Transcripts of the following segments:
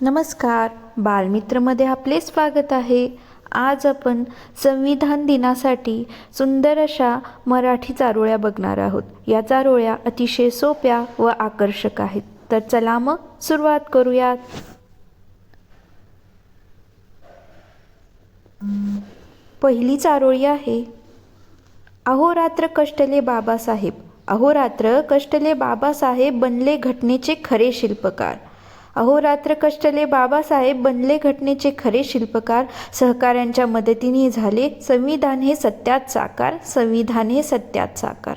नमस्कार. बालमित्रमध्ये आपले स्वागत आहे. आज आपण संविधान दिनासाठी सुंदर अशा मराठी चारोळ्या बघणार आहोत. या चारोळ्या अतिशय सोप्या व आकर्षक आहेत. तर चला मग सुरुवात करूयात. पहिली चारोळी आहे. अहोरात्र कष्टले बाबासाहेब. अहोरात्र कष्टले बाबासाहेब बनले घटनेचे खरे शिल्पकार. अहोरात्र कष्टले बाबासाहेब बनले घटनेचे खरे शिल्पकार. सहकाऱ्यांच्या मदतीने झाले. संविधान हे सत्यात साकार. संविधान हे सत्यात साकार.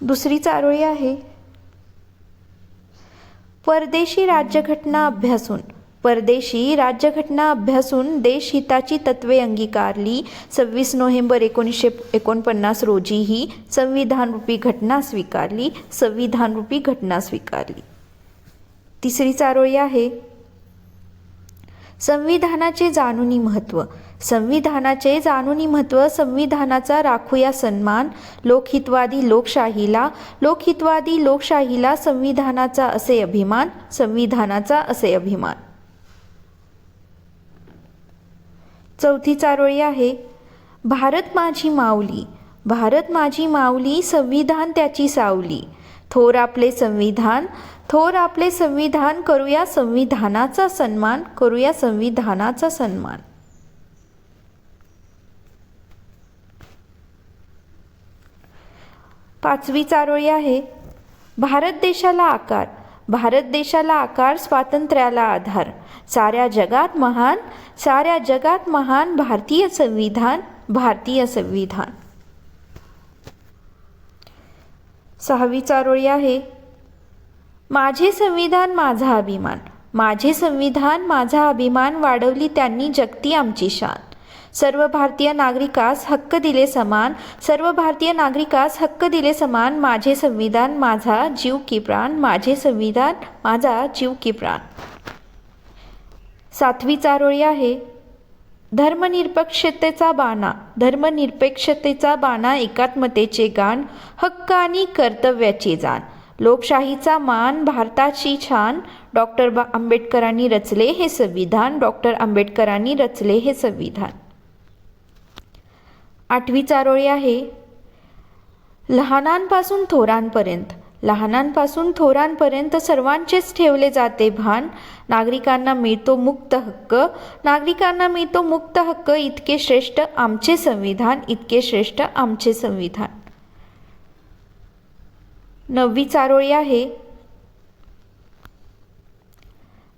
दुसरी चारोळी आहे. परदेशी राज्यघटना अभ्यासून. परदेशी राज्यघटना अभ्यासून देशहिताची तत्वे अंगीकारली. सव्वीस नोव्हेंबर एकोणीसशे एकोणपन्नास रोजी ही संविधानरूपी घटना स्वीकारली. संविधानरूपी घटना स्वीकारली. तिसरी चारोळी आहे. संविधानाचे जाणूनी महत्त्व संविधानाचे जाणूनी महत्त्व संविधानाचा राखूया सन्मान लोकहितवादी लोकशाहीला लोकहितवादी लोकशाहीला संविधानाचा असे अभिमान संविधानाचा असे अभिमान. चौथी चारोळी आहे. भारत माझी माऊली. भारत माझी माऊली संविधान त्याची सावली. थोर आपले संविधान थोर आपले संविधान करूया संविधानाचा सन्मान करूया संविधानाचा सन्मान. पाचवी चारोळी आहे. भारत देशाला आकार भारत देशाला आकार स्वातंत्र्याला आधार. साऱ्या जगात महान साऱ्या जगात महान भारतीय संविधान भारतीय संविधान. सहावी चारोळी आहे. माझे संविधान माझा अभिमान. माझे संविधान माझा अभिमान वाढवली त्यांनी जगती आमची शान. सर्व भारतीय नागरिकास हक्क दिले समान सर्व भारतीय नागरिकास हक्क दिले समान माझे संविधान माझा जीव की प्राण माझे संविधान माझा जीव की प्राण. सातवी चारोळी आहे. धर्मनिरपेक्षतेचा बाणा धर्मनिरपेक्षतेचा बाणा एकात्मतेचे गाण हक्क आणि कर्तव्याचे जाण. लोकशाहीचा मान भारताची छान. डॉक्टर बा आंबेडकरांनी रचले हे संविधान. डॉक्टर आंबेडकरांनी रचले हे संविधान. आठवी चारोळी आहे. लहानांपासून थोरांपर्यंत. लहानांपासून थोरांपर्यंत सर्वांचेच ठेवले जाते भान. नागरिकांना मिळतो मुक्त हक्क. नागरिकांना मिळतो मुक्त हक्क इतके श्रेष्ठ आमचे संविधान इतके श्रेष्ठ आमचे संविधान. नववी चारोळी आहे.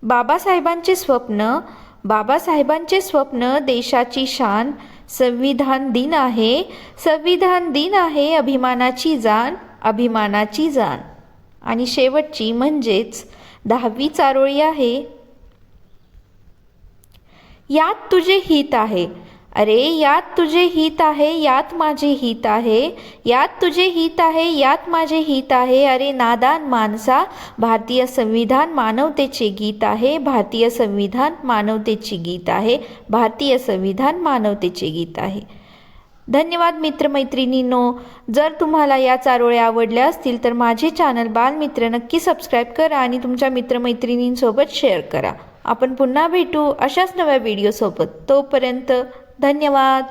बाबासाहेबांचे स्वप्न. बाबासाहेबांचे स्वप्न देशाची शान. संविधान दिन आहे. संविधान दिन आहे अभिमानाची जाण. अभिमानाची जाण. आणि शेवटची म्हणजेच दहावी चारोळी आहे. यात तुझे हित आहे. अरे यात तुझे हित आहे यात माझे हित आहे यात तुझे हित आहे यात माझे हित आहे. अरे नादान माणसा भारतीय संविधान मानवतेचे गीत आहे. भारतीय संविधान मानवतेचे गीत आहे. भारतीय संविधान मानवतेचे गीत आहे. धन्यवाद मित्रमैत्रिणींनो. जर तुम्हाला या चारोळ्या आवडल्या असतील तर माझे चॅनल बालमित्र नक्की सबस्क्राईब करा आणि तुमच्या मित्रमैत्रिणींसोबत शेअर करा. आपण पुन्हा भेटू अशाच नव्या व्हिडिओसोबत तोपर्यंत धन्यवाद.